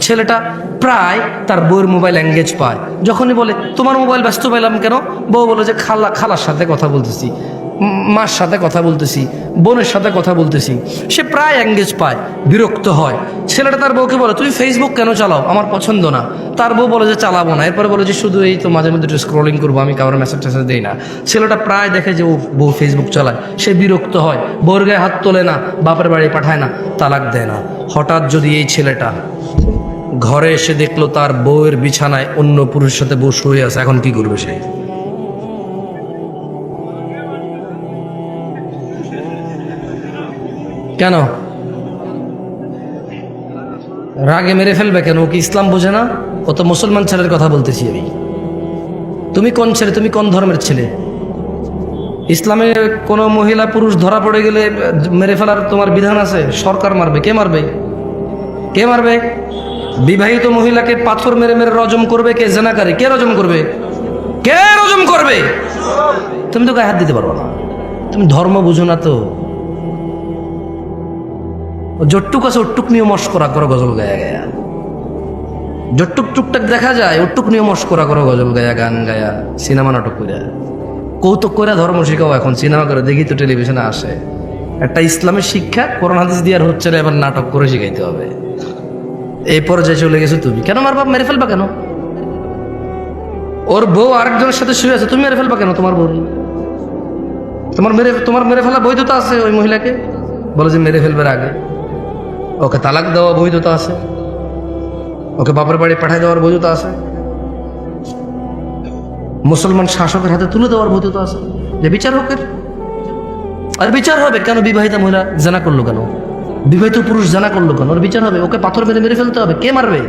ছেলেটা প্রায় তার বউয়ের মোবাইল এঙ্গেজ পায়। যখনই বলে, তোমার মোবাইল ব্যস্ত পাইলাম কেন? বউ বলে যে, খালা, খালার সাথে কথা বলতেছি। মার সাথে কথা বলতেছি, বোনের সাথে কথা বলতেছি, সে প্রায় এঙ্গেজ পায়, বিরক্ত হয়। ছেলেটা তার বউকে বলে, তুমি ফেসবুক কেন চালাও? আমার পছন্দ না। তার বউ বলে যে, চালাবো না। এরপরে বলে যে, শুধু এই তো মাঝে মধ্যে একটু স্ক্রলিং করব, আমি কারোর মেসেজ টেসেজ দিই না। ছেলেটা প্রায় দেখে যে, ও বউ ফেসবুক চালায়। সে বিরক্ত হয় বউর গায়ে হাত তোলে না, বাপের বাড়ি পাঠায় না, তালাক দেয় না। হঠাৎ যদি এই ছেলেটা ঘরে এসে দেখল তার বউয়ের বিছানায় অন্য পুরুষের সাথে বউ শুয়ে আছে, এখন কি করবে সে? কেন? রাগে মেরে ফেলবে কেন? ও কি ইসলাম বোঝে না? ও তো মুসলমান ছেলের কথা বলতেছি আমি। তুমি কোন ছেলে? তুমি কোন ধর্মের ছেলে? ইসলামে কোনো মহিলা পুরুষ ধরা পড়ে গেলে মেরে ফেলার তোমার বিধান আছে? সরকার মারবে। কে মারবে? কে মারবে? বিবাহিত মহিলাকে পাথর মেরে মেরে রজম করবে কে? জেনাকারী। কে রজম করবে? কে রজম করবে? তুমি তো গায়ে হাত দিতে পারবে না। তুমি ধর্ম বুঝো না তো। জট্টুক আছে ওটুক নিয়ে মস্করা করো গজল গায়া গায়া। জট্টুক টুকটাক দেখা যায় ওটুক নিয়ে মস্করা করো গজল গায়া, গান গায়া, সিনেমা নাটক করে কৌতুক করে ধর্ম শিখাও এখন, সিনেমা করে দেখি তো টেলিভিশনে আসে। একটা ইসলামের শিক্ষা কোরআন হাদিস দিয়ে আর হচ্ছে না, এবার নাটক করে শিখাইতে হবে। এই পর্যায়ে চলে গেছো তুমি। কেন মার বাপ মেরে ফেলবা কেন? ওর বউ আরেকজনের সাথে শুয়ে আছে, তুমি মেরে ফেলবা কেন তোমার বউ তোমার মেরে তোমার মেরে ফেলা বৈধতা আছে ওই মহিলাকে? বলে যে মেরে ফেলবার আগে। ওকে তালাক দেওয়া বৈধতা আছে? ওকে বাপের বাড়ি পাঠিয়ে দেওয়ার বৈধতা আছে? মুসলমান শাসকের হাতে তুলে দেওয়ার বৈধতা আছে? যে বিচার হোক আর বিচার হবে কেন বিবাহিতা মহিলা জানা করল কেন? বিবাহিত পুরুষ জানা করল কেন? ওর বিচার হবে? ওকে পাথর মেরে মেরে ফেলতে হবে? কে মারবে?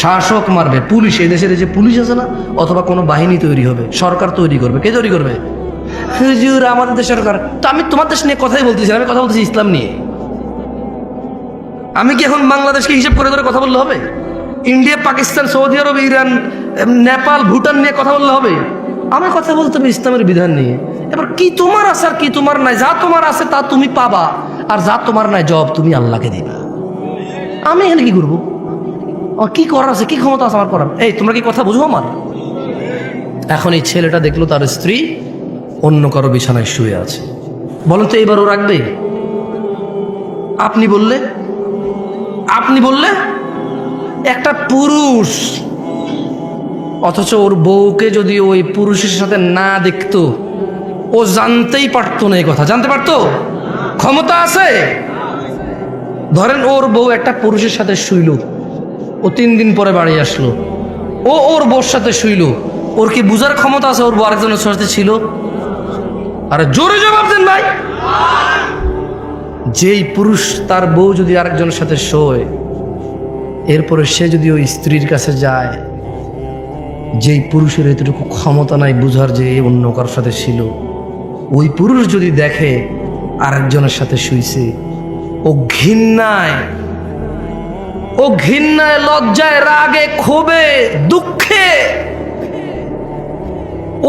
শাসক মারবে। পুলিশ, এই দেশের যে পুলিশ আছে না, অথবা কোনো বাহিনী তৈরি হবে, সরকার তৈরি করবে, কে তৈরি করবে? আমাদের দেশ সরকার। তো আমি তোমার দেশ নিয়ে কথাই বলতেছি আমি কথা বলতেছি ইসলাম নিয়ে। আমি কি এখন বাংলাদেশকে হিসেব করে করে কথা বললে হবে? India, Pakistan, Saudi Arab, Iran Nepal, Bhutan নিয়ে কথা বললে হবে? আমি কথা বলতে হবে ইসলামের বিধান নিয়ে। এবার কি তোমার আছে আর কি তোমার নাই? যা তোমার আছে তা তুমি পাবা, আর যা তোমার নাই জব তুমি আল্লাহকে দিবা। আমি এখানে কি করব? কি করার আছে? কি ক্ষমতা আছে আমার করার? এই, তোমরা কি কথা বুঝো আমার? এখন এই ছেলেটা দেখল তার স্ত্রী অন্য কারও বিছানায় শুয়ে আছে। বলেন তো এবার ও রাখবে? আপনি বললে আপনি বললে? একটা পুরুষ। অথচ ওর বউকে যদি ওই পুরুষের সাথে না দেখতো, ও জানতেই পারতো না এই কথা। জানতে পারতো? ক্ষমতা আছে? ধরেন ওর বউ একটা পুরুষের সাথে শুইল, ও তিন দিন পরে বাড়ি আসলো, ও ওর বউর সাথে শুইল, ওর কি বুঝার ক্ষমতা আছে? ওর বউ আরেকজনের সাথে ছিল? আরে জোরে জবাব দেন ভাই। যেই পুরুষ তার বউ যদি আরেকজনের সাথে শোয়, এরপরে সে যদি ওই স্ত্রীর কাছে যায়, যেই পুরুষের এতটুকু ক্ষমতা নাই বুঝার যে অন্য কারোর সাথে ছিল, ওই পুরুষ যদি দেখে আরেকজনের সাথে শুইছে, ও ঘৃণায় ও ঘৃণায়, লজ্জায়, রাগে, ক্ষোভে, দুঃখে,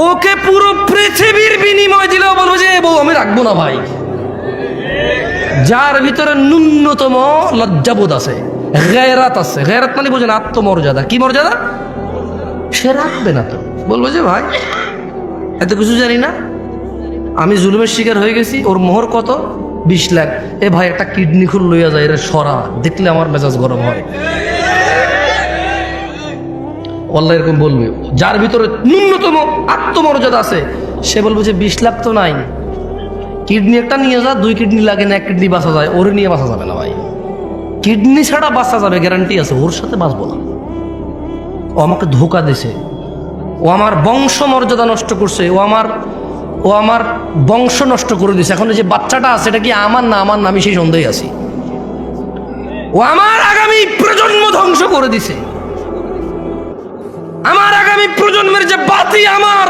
ওকে পুরো পৃথিবীর বিনিময় দিলেও বলব যে বউ, আমি রাখব না ভাই। যার ভিতরে ন্যূনতম লজ্জাবোধ আছে গেরাত আছে। গেরাত মানে বোঝেন আত্মমর্যাদা। কি মর্যাদা? সে রাখবে না তো। বলব যে, ভাই, এত কিছু জানি না। আমি জুলুমের শিকার হয়ে গেছি। ওর মোহর কত? বিশ লাখ। এ ভাই, একটা কিডনি খুল লইয়া যায়, এর সরা। দেখলে আমার মেজাজ গরম হয়। আল্লাহ এরকম বলবে। যার ভিতরে ন্যূনতম আত্মমর্যাদা আছে, সে বলব যে, বিশ লাখ তো নাই। কিডনি একটা নিয়ে যা, দুই কিডনি লাগে না, এক কিডনি বাঁচা যায়, ওর নিয়ে বাঁচা যাবে না ভাই। কিডনি ছাড়া বাঁচা যাবে গ্যারান্টি আছে, ওর সাথে বাঁচবো না। ও আমাকে ধোকা দিছে। ও আমার বংশ মর্যাদা নষ্ট করছে, ও আমার ও আমার বংশ নষ্ট করে দিছে। এখন যে বাচ্চাটা আছে, এটা কি আমার না আমার না, আমি সেই সন্দেহে আছি। ও আমার আগামী প্রজন্ম ধ্বংস করে দিছে। আমার আগামী প্রজন্মের যে বাতি আমার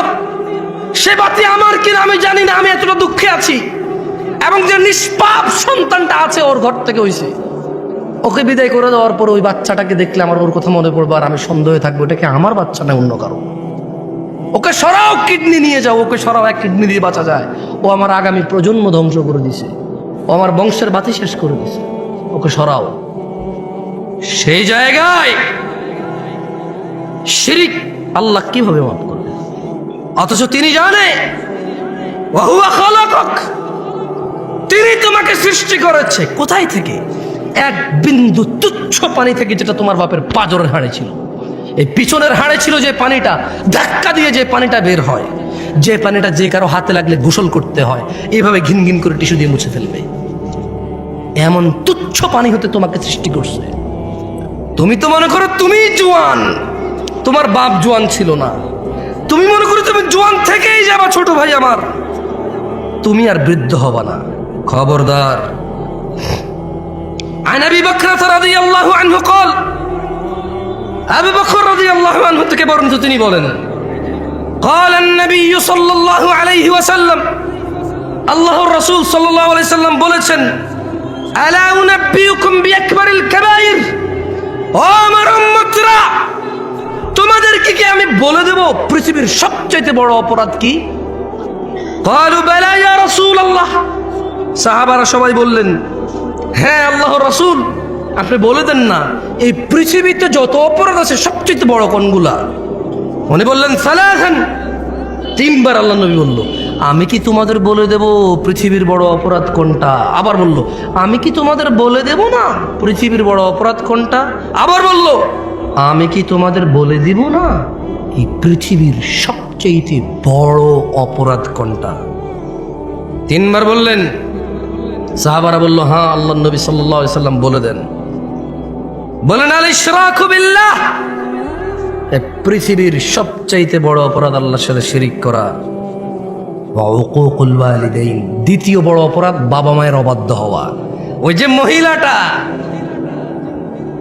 সে বাতি আমার কিনা আমি জানি না, আমি এতটা দুঃখে আছি। এবং যে নিষ্পাপ সন্তানটা আছে, ওর ঘর থেকে হইছে। ওকে বিদায় করে দেওয়ার পর ওই বাচ্চাটাকে দেখলে আমার ওর কথা মনে পড়বে আর আমি সন্দেহে থাকব, এটা কি আমার বাচ্চা না অন্য কারও? ওকে সরাও কিডনি নিয়ে যাও, ওকে সরাও, এক কিডনি দিয়ে বাঁচা যায়। ও আমার আগামী প্রজন্ম ধ্বংস করে দিছে। ও আমার বংশের বাতি শেষ করে দিছে। ওকে সরাও। সেই জায়গায় শিরিক আল্লাহ কীভাবে মাফ অথচ তিনি জানে তিনি তোমাকে সৃষ্টি করেছে। কোথায় থেকে? এক বিন্দু তুচ্ছ পানি থেকে যেটা তোমার বাপের পাজরের হাড়ে ছিল। এই পিছনের হাড়ে ছিল যে পানিটা, ধাক্কা দিয়ে যে পানিটা বের হয়। যে পানিটা যে কারও হাতে লাগলে গোসল করতে হয় এইভাবে ঘিন ঘিন করে টিস্যু দিয়ে মুছে ফেলবে। এমন তুচ্ছ পানি হতে তোমাকে সৃষ্টি করছে। তুমি তো মনে করো তুমি জোয়ান। তোমার বাপ জোয়ান ছিল না। তুমি মনে করো তুমি জোয়ান থেকেই যাবা ছোট ভাই আমার তুমি আর বৃদ্ধ হবা না খবরদার عن ابي بكر رضي الله عنه قال ابي بكر رضي الله عنه থেকে বর্ণিত তিনি বলেন قال النبي صلى الله عليه وسلم আল্লাহর রাসূল সাল্লাল্লাহু আলাইহি সাল্লাম বলেছেন আলা উনাব্বিউকুম বিআকবারিল কাবাইর ও আমার উম্মতরা তোমাদেরকে কি আমি বলে দেব? পৃথিবীর সবচাইতে বড় অপরাধ কি? সাহাবারা সবাই বললেন হ্যাঁ আল্লাহ রসুল। আপনি বলে দেন না, এই পৃথিবীতে যত অপরাধ আছে সবচেয়ে বড় কোনগুলা? উনি বললেন সালাহান তিনবার আল্লাহ নবী বলল, আমি কি তোমাদের বলে দেব পৃথিবীর বড় অপরাধ কোনটা? আবার বলল, আমি কি তোমাদের বলে দেব না পৃথিবীর বড় অপরাধ কোনটা? আবার বলল আমি কি তোমাদের বলে দিব না? এই পৃথিবীর সবচেয়ে বড় অপরাধ কোনটা? তিনবার বললেন। সাহাবারা বলল হ্যাঁ আল্লাহ নবী সাল্লাম বলে দেন। বলেন, আল বিল্লাহ। পৃথিবীর সবচাইতে বড় অপরাধ আল্লাহর সাথে শিরিক করা। দ্বিতীয় বড় অপরাধ বাবা মায়ের অবাধ্য হওয়া। ওই যে মহিলাটা,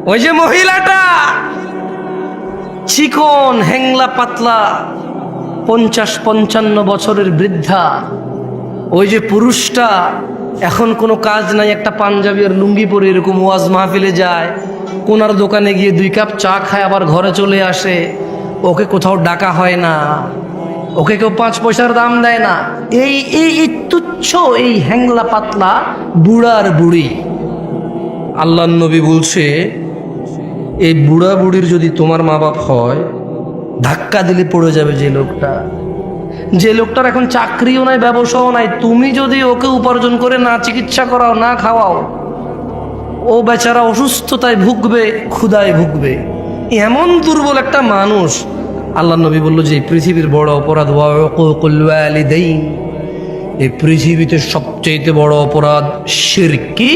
ওই যে মহিলাটা চিকন হ্যাংলা পাতলা পঞ্চাশ পঞ্চান্ন বছরের বৃদ্ধা। ওই যে পুরুষটা, এখন কোনো কাজ নাই, একটা পাঞ্জাবি আর লুঙ্গি পরে এরকম ওয়াজ মাহফিলে যায়। কোনার দোকানে গিয়ে দুই কাপ চা খায়, আবার ঘরে চলে আসে। ওকে কোথাও ডাকা হয় না। ওকে কেউ পাঁচ পয়সার দাম দেয় না। এই এই এই তুচ্ছ এই হ্যাংলা পাতলা বুড়ার বুড়ি। আল্লাহ নবী বলছে এই বুড়া বুড়ির যদি তোমার মা বাপ হয়, ধাক্কা দিলে পড়ে যাবে যে লোকটা। যে লোকটার এখন চাকরিও নাই, ব্যবসাও নাই, তুমি যদি ওকে উপার্জন করে না চিকিৎসা করাও, না খাওয়াও, ও বেচারা অসুস্থতায় ভুগবে ক্ষুদায় ভুগবে। এমন দুর্বল একটা মানুষ, আল্লাহ নবী বলল যে পৃথিবীর বড় অপরাধ এই পৃথিবীতে সবচেয়ে বড় অপরাধ শিরকি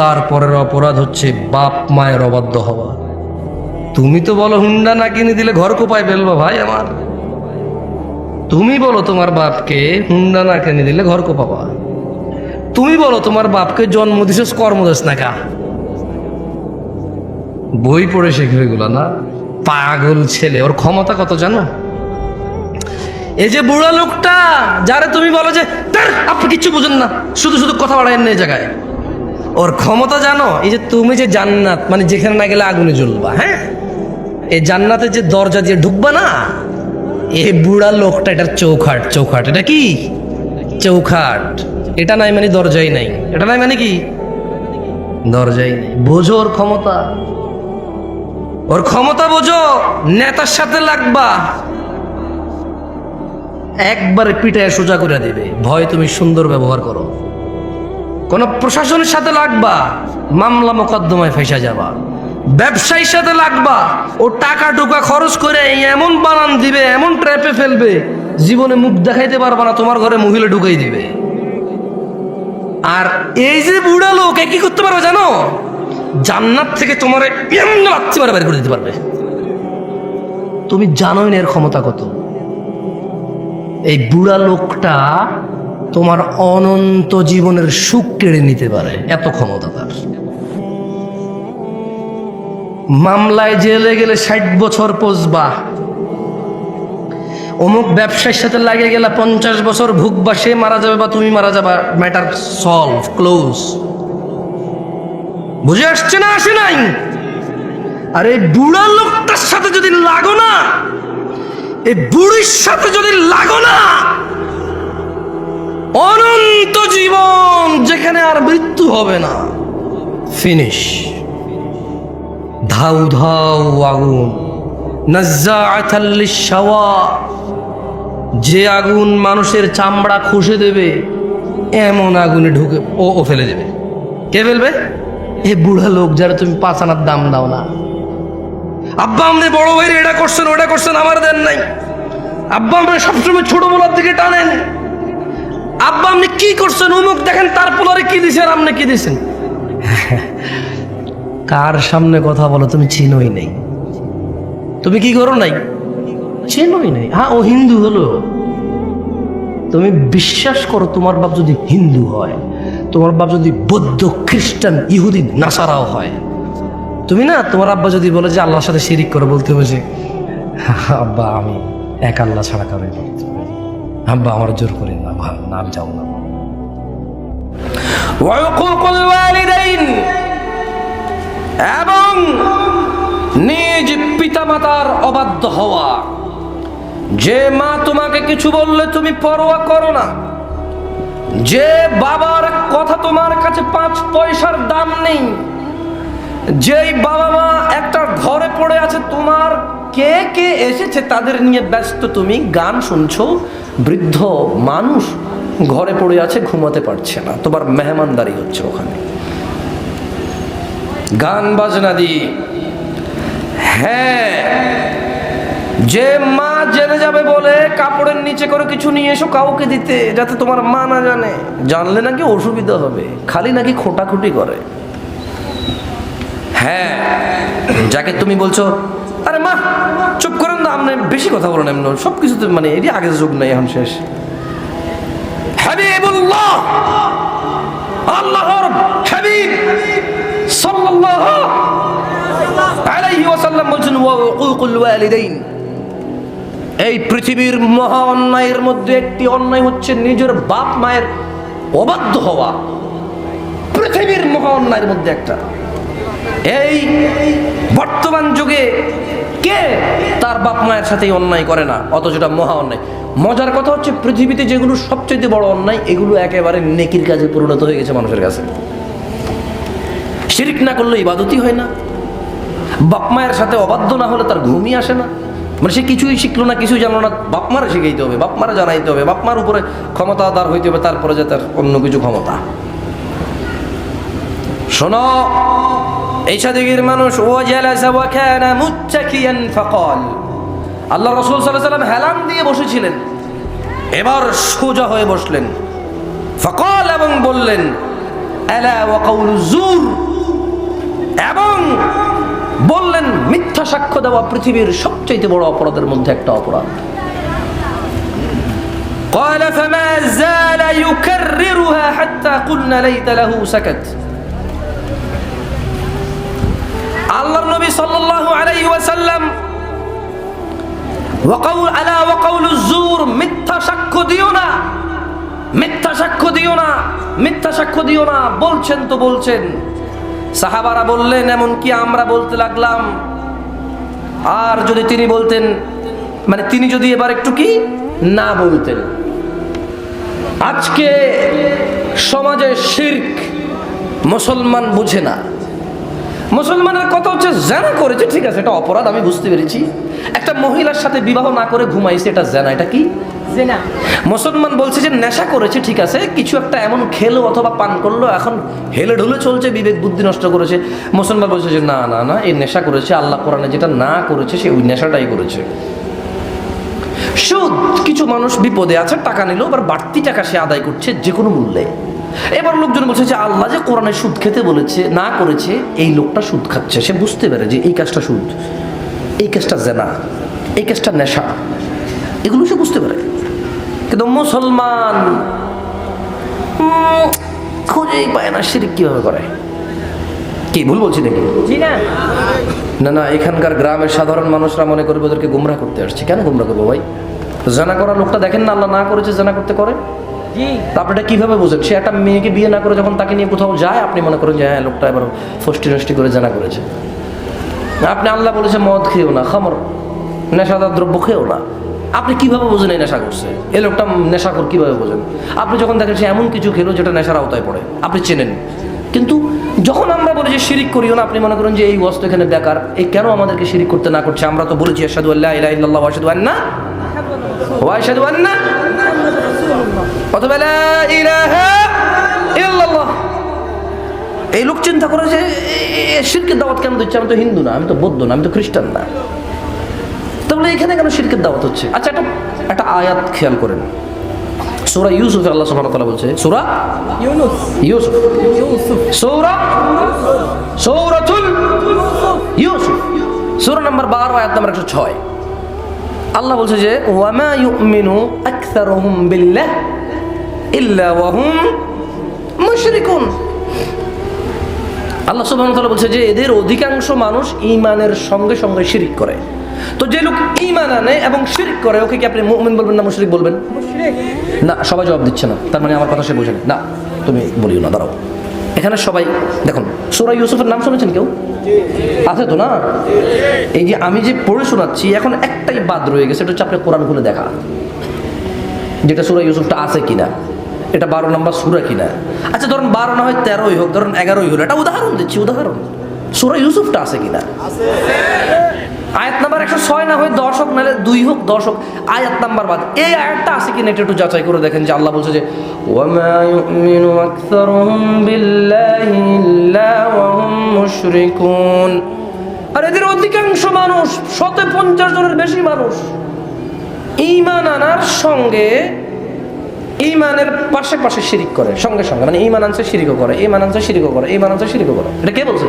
তারপরের অপরাধ হচ্ছে বাপ মায়ের অবাধ্য হওয়া। তুমি তো বলো হুন্ডা না কিনে দিলে ঘর কোপায় ফেলব ভাই আমার। তুমি বলো তোমার বাপকে হুন্ডা না কিনে দিলে ঘর কোপাবা। তুমি বলো তোমার বাপকে জন্ম দিছিস, কর্ম দিস না কা। বই পড়ে শেখে এগুলো না? পাগল ছেলে, ওর ক্ষমতা কত জানো? এই যে বুড়া লোকটা, যারে তুমি বলো যে আপনি কিচ্ছু বুঝেন না, শুধু শুধু কথা বাড়ায়েন না এই জায়গায়। ওর ক্ষমতা জানো? এই যে তুমি যে জান্নাত মানে যেখানে না গেলে আগুনে জ্বলবা হ্যাঁ? এই জান্নাতে যে দরজা দিয়ে ঢুকবা না, এ বুড়া লোকটা এটার চৌখাট চৌখাট, এটা কি? চৌখাট। এটা নাই মানে দরজাই নাই। এটা নাই মানে কি? দরজাই নাই। বোঝো ওর ক্ষমতা। ওর ক্ষমতা বোঝো, নেতার সাথে লাগবা। একবারে পিঠায় সোজা করে দেবে। ভয় তুমি সুন্দর ব্যবহার করো। কোন প্রশাসনের সাথে লাগবা, মামলা মোকদ্দমায় ফেসা যাবা। ব্যবসায়ীর সাথে লাগবা, ও টাকা টুকা খরচ করে এমন বানান দিবে, এমন ট্র্যাপে ফেলবে, জীবনে মুখ দেখাইতে পারবা না, তোমার ঘরে মহিলা ঢুকাই দিবে। আর এই যে বুড়া লোক কি করতে পারবে জানো? জান্নাত থেকে তোমার এমন লাচ্ছি মারা বের করে দিতে পারবে। তুমি জানোই না এর ক্ষমতা কত। এই বুড়া লোকটা তোমার অনন্ত জীবনের সুখ কেড়ে নিতে পারে। এত ক্ষমতা তার। মামলায় জেলে গেলে ষাট বছর পচবা অমুক ব্যবসার সাথে লাগে গেলে পঞ্চাশ বছর ভুগবা, সে মারা যাবে বা তুমি মারা যাবা ম্যাটার সলভ ক্লোজ বুঝে আসছে না, আসে নাই? আর বুড়া লোকটার সাথে যদি লাগো না, এই বুড়ির সাথে যদি লাগো না অনন্ত জীবন যেখানে আর মৃত্যু হবে না। ফিনিশ ধাউ ধাউ আগুন। লিশ-শাওয়া। যে আগুন মানুষের চামড়া খসে দেবে, এমন আগুনে ঢুকে ও ও ফেলে দেবে। কে ফেলবে? এ বুড়া লোক যারা তুমি পাঁচ আনার দাম দাও না। আব্বা আপনি বড় ভাইরে এটা করছেন, ওটা করছেন, আমার দেন নাই। আব্বা আপনি সবসময় ছোট বলার দিকে টানেন। আব্বা, আপনি কি করছেন? অমুক দেখেন, তার পোলারে কি দিছেন, আপনি কি দিছেন? কার সামনে কথা বলো, তুমি চিনোই নেই। তুমি কি করো নাই? চেনোই নাই। হ্যাঁ ও হিন্দু হলো। তুমি বিশ্বাস করো, তোমার বাপ যদি হিন্দু হয়, তোমার বাপ যদি বৌদ্ধ, খ্রিস্টান, ইহুদি, নাসারাও হয়, তুমি না, তোমার আব্বা যদি বলে যে আল্লাহর সাথে শিরিক করে, বলতে হবে যে, আব্বা, আমি এক আল্লাহ ছাড়া পারি আব্বা, আমার জোর করেন না ভাব না যাব না। এবং নিজ পিতামাতার অবাধ্য হওয়া। যে মা তোমাকে কিছু বললে তুমি পরোয়া করো না। যে বাবার কথা তোমার কাছে পাঁচ পয়সার দাম নেই। যেই বাবা মা একটা ঘরে পড়ে আছে তোমার কে কে এসেছে তাদের নিয়ে ব্যস্ত? তুমি গান শুনছো, বৃদ্ধ মানুষ ঘরে পড়ে আছে, ঘুমাতে পারছে না। তোমার মেহমানদারি হচ্ছে ওখানে। গান বাজনা দিয়ে হ্যাঁ যে মা জেনে যাবে বলে কাপড়ের নিচে করে কিছু নিয়ে এসো কাউকে দিতে, যাতে তোমার মা না জানে। জানলে নাকি অসুবিধা হবে, খালি নাকি খোটাখুটি করে। হ্যাঁ যাকে তুমি বলছো আরে মা, চুপ করেন না, আপনি বেশি কথা বলেন এমন সব কিছুতে মানে এটি আগের যুগ নাই, এখন শেষ। হাবিবুল্লাহ! আল্লাহর হাবিব সাল্লাল্লাহু আলাইহি ওয়াসাল্লাম বলছেন ওয়ালিদাইন। এই পৃথিবীর মহা অন্যায়ের মধ্যে একটি অন্যায় হচ্ছে নিজের বাপ মায়ের অবাধ্য হওয়া। পৃথিবীর মহা অন্যায়ের মধ্যে একটা। এই বর্তমান যুগে কে তার বাপ মায়ের সাথে অন্যায় করে না? অথচ এটা মহা অন্যায়। মজার কথা হচ্ছে পৃথিবীতে যেগুলো সবচেয়ে বড় অন্যায়, এগুলো একেবারে নেকির কাজে পরিণত হয়ে গেছে মানুষের কাছে। শিরিক না করলে ইবাদতই হয় না। বাপ মায়ের সাথে অবাধ্য না হলে তার ঘুমই আসে না। মানে সে কিছুই শিখলো না, কিছুই জানলো না। বাপ মারা শিখাইতে হবে, বাপ মারা জানাইতে হবে। বাপ মার উপরে ক্ষমতাদার হইতে হবে, তারপরে যে তার অন্য কিছু ক্ষমতা। শোনো এই সাদিকের মানুষ ও জালাসা ওয়া কানা মুত্তাকিয়ান ফাকাল আল্লাহ রাসূল সাল্লাল্লাহু আলাইহি সাল্লাম হেলান দিয়ে বসেছিলেন এবার সোজা হয়ে বসলেন ফাকাল এবং বললেন আলা ওয়া কাউলু জুর এবং বললেন মিথ্যা সাক্ষ্য দেওয়া পৃথিবীর সবচেয়ে বড় অপরাধের মধ্যে একটা অপরাধ قال فما زال يكررها حتى قلنا ليت له سكت আল্লাহর নবী সাল্লাল্লাহু আলাইহি ওয়াসাল্লাম ওয়াকাউল আলা ওয়াকাউলুজ জুর, মিথ্যা সাক্ষ্য দিও না, মিথ্যা সাক্ষ্য দিও না, মিথ্যা সাক্ষ্য দিও না। বলছেন তো বলছেন। সাহাবারা বললেন, এমন কি আমরা বলতে লাগলাম? আর যদি তিনি বলতেন মানে তিনি যদি এবার একটু কি? না বলতেন। আজকে সমাজে শির্ক মুসলমান বুঝে না। মুসলমানের কথা হচ্ছে জেনা করেছে ঠিক আছে এটা অপরাধ আমি বুঝতে পেরেছি। একটা মহিলার সাথে বিবাহ না করে ঘুমাইছে এটা জেনা এটা কি? মুসলমান বলছে যে নেশা করেছে ঠিক আছে কিছু একটা এমন খেলো অথবা পান করল এখন হেলে ঢুলে চলছে বিবেক বুদ্ধি নষ্ট করেছে। মুসলমান বলছে যে না না না এই নেশা করেছে আল্লাহ কোরআনে যেটা না করেছে সে ওই নেশাটাই করেছে। সুদ কিছু মানুষ বিপদে আছে টাকা নিল আবার বাড়তি টাকা সে আদায় করছে যে কোনো মূল্যে। এবার লোকজন বলছে যে আল্লাহ যে কোরআনে সুদ খেতে বলেছে না করেছে এই লোকটা সুদ খাচ্ছে। সে বুঝতে পারে যে এই কাজটা সুদ এই কাজটা জেনা এই কাজটা নেশা। এগুলো সে বুঝতে পারে। কিন্তু মুসলমান খুঁজেই পায় না শিরিক কীভাবে করে। কি ভুল বলছি নাকি? না না এখানকার গ্রামের সাধারণ মানুষরা মনে করবে ওদেরকে গুমরা করতে আসছে। কেন গুমরা করব ভাই? জানা করা লোকটা দেখেন না আল্লাহ না করেছে জানা করতে করে? আপনি এটা কীভাবে বোঝেন সে একটা মেয়েকে বিয়ে না করে যখন তাকে নিয়ে কোথাও যায় আপনি মনে করেন যে হ্যাঁ লোকটা এবার ফষ্টি নষ্টি করে জানা করেছে। আপনি আল্লাহ বলেছে মদ খেয়েও না খামর নেশাদার দ্রব্য খেয়েও না। আপনি কীভাবে বোঝেন এই নেশা করছে? এই লোকটা নেশাখোর কীভাবে বোঝেন? আপনি যখন দেখেন সে এমন কিছু খেলো যেটা নেশার আওতায় পড়ে আপনি চেনেন। কিন্তু যখন আমরা বলি যে শিরিক করিও না আপনি মনে করেন যে এই বস্তু এখানে বেকার এই কেন আমাদেরকে শিরিক করতে না করছে? আমরা তো বলেছি আশহাদু আল্লাহ ইলাহা ইল্লাল্লাহ ওয়া আশহাদু আন্না ওয়া আশহাদু আন্না অথবা এই লোক চিন্তা করে যে শিরকের দাওয়াত কেন দিচ্ছে? আমি তো হিন্দু না আমি তো বৌদ্ধ না আমি তো খ্রিস্টান না। তাহলে এখানে কেন শিরকের দাওয়াত হচ্ছে? আচ্ছা একটা একটা আয়াত খেয়াল করেন। সূরা ইউসুফ আল্লাহ সুবহানাহু ওয়া তাআলা বলছে সূরা ইউনুস। ইউসুফ। ইউসুফ। সূরা সূরাতুল ইউসুফ। সূরা নাম্বার 12 আয়াত নাম্বার 106 আল্লাহ বলছে যে ওয়ামা ইউমিনু আকসারুহুম বিল্লাহ ইল্লা ওয়াহুম মুশরিকুন। আল্লাহ সুবহানাহু তাআলা বলছে যে এদের অধিকাংশ মানুষ ঈমানের সঙ্গে সঙ্গে শিরিক করে। তো যে লোক ঈমান আনে এবং শিরিক করে ওকে কি আপনি মুমিন বলবেন না মুশরিক বলবেন? না সবাই জবাব দিচ্ছে না। তার মানে আমার কথা সে বোঝেনি না তুমি বলিও না দাঁড়াও। এখানে সবাই, দেখুন, সুরা ইউসুফের নাম শুনেছেন কেউ? আছে তো না? এই যে আমি যে পড়ে শোনাচ্ছি, এখন একটাই বাদ রয়ে গেছে এটা হচ্ছে আপনি কোরআন খুলে দেখা। যেটা সুরা ইউসুফটা আছে কিনা, এটা বারো নম্বর সুরা কিনা। আচ্ছা ধরুন বারো না হয় তেরোই হোক, ধরুন এগারোই হলো এটা উদাহরণ দিচ্ছি, উদাহরণ। সুরা ইউসুফটা আছে কিনা? আয়াত নাম্বার একশো ছয় না হয় দর্শক নাহলে দুই হোক দর্শক আয়াত নাম্বার বাদ। এই আয়াতটা আছে কিনা এটা একটু যাচাই করে দেখেন যে আল্লাহ বলছে যে, ওয়ামা ইউমিনু আকসারুহুম বিল্লাহি ইল্লা ওয়াহুম মুশরিকুন। আর এদের অধিকাংশ মানুষ, শত পঞ্চাশ জনের বেশি মানুষ ইমান আনার সঙ্গে ইমানের পাশে পাশে শিরিক করে সঙ্গে সঙ্গে। মানে ইমান আনছে শিরিকও করে ইমান আনছে শিরিকও করে ইমান আনছে শিরিকও করে। এটা কে বলছে?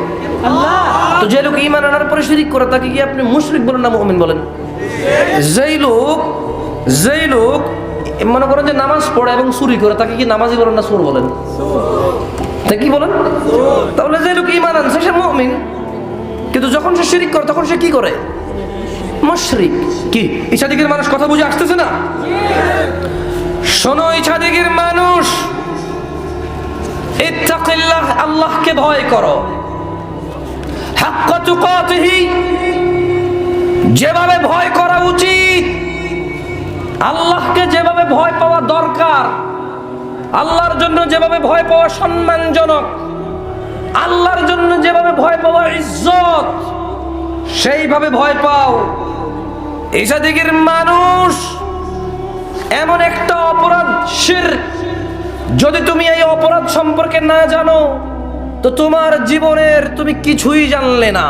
আল্লাহ। তো যে লোক ইমান আনার পরে শিরিক করে তাকে কি আপনি মুশরিক বলেন না মুমিন বলেন? যেই লোক যেই লোক মনে করেন যে নামাজ পড়ে এবং চুরি করে তাকে কি নামাজি বলেন না সুর বলেন? তা কি বলেন? তাহলে যে লোক ইমান আনছে সে মুমিন। কিন্তু যখন সে শিরিক করে তখন সে কি করে? মুশরিক। কি? ইচ্ছাদিকের মানুষ কথা বুঝে আসতেছে না? শোনো ইচ্ছাদিকের মানুষ। ইত্তাকিল্লাহ, আল্লাহকে ভয় করো। যেভাবে ভয় করা উচিত, আল্লাহকে যেভাবে ভয় পাওয়া দরকার, আল্লাহর জন্য যেভাবে ভয় পাওয়া সম্মানজনক, আল্লাহর জন্য যেভাবে ভয় পাওয়া ইজ্জত, সেইভাবে ভয় পাও। দিকের মানুষ এমন একটা অপরাধ শিরক যদি তুমি এই অপরাধ সম্পর্কে না জানো, তো তোমার জীবনের তুমি কিছুই জানলে না।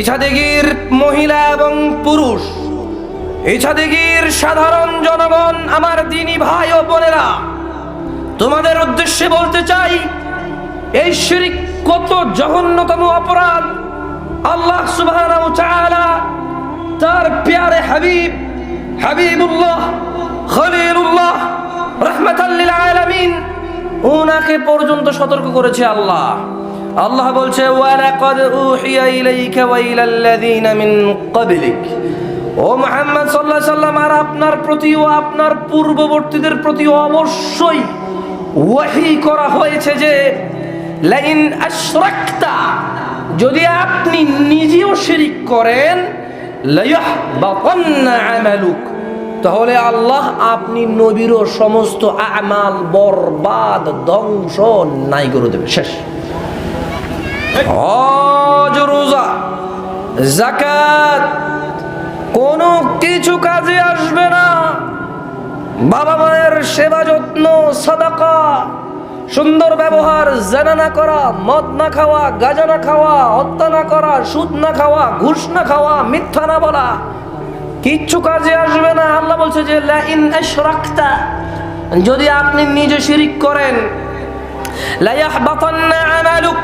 ইছাদিগির মহিলা এবং পুরুষ ইছাদিগির সাধারণ জনগণ, আমার দিনী ভাই ও বোনেরা, তোমাদের উদ্দেশ্যে বলতে চাই, এই শিরিক কত জঘন্যতম অপরাধ। আল্লাহ সুবহানাহু তাআলা তার প্যারে হাবিব, হাবিবুল্লাহ খলিলুল্লাহ, রহমাতাল লিল আলামিন ওনাকে পর্যন্ত সতর্ক করেছে আল্লাহ। আল্লাহ বলছে, ওয়ালাকাদ উহিয়া ইলাইকা ওয়া ইলাল্লাযিনা মিন ক্বাবলিক। ও মুহাম্মদ সাল্লাল্লাহু আলাইহি সাল্লাম, আর আপনার প্রতি ও আপনার পূর্ববর্তীদের প্রতি অবশ্যই ওয়াহি করা হয়েছে যে, লাইন আশরাকতা, যদি আপনি নিজেও শিরিক করেন লায়াহবাতান্না আমালুক। তাহলে আল্লাহ আপনি নবীরও সমস্ত আমাল বরবাদ, ধ্বংস নাই করে দেবে। শেষ। রোজা জাকাত কোনো কিছু কাজে আসবে না। বাবা মায়ের সেবা যত্ন, সাদাকা, সুন্দর ব্যবহার, জানা না করা, মদ না খাওয়া, গাজা না খাওয়া, হত্যা না করা, সুদ না খাওয়া, ঘুষ না খাওয়া, মিথ্যা না বলা কিচ্ছু কাজে আসবে না। আল্লাহ বলছে যে যদি আপনি নিজে শিরিক করেন আমালুক,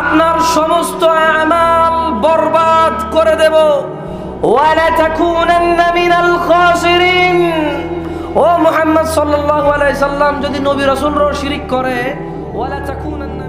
আপনার সমস্ত আমাল বরবাদ করে দেব। ও মুহাম্মদ সাল্লাল্লাহু সাল্লাম, যদি নবী রাসূলরাও শিরিক করে, ওয়ালা তাকুনান্না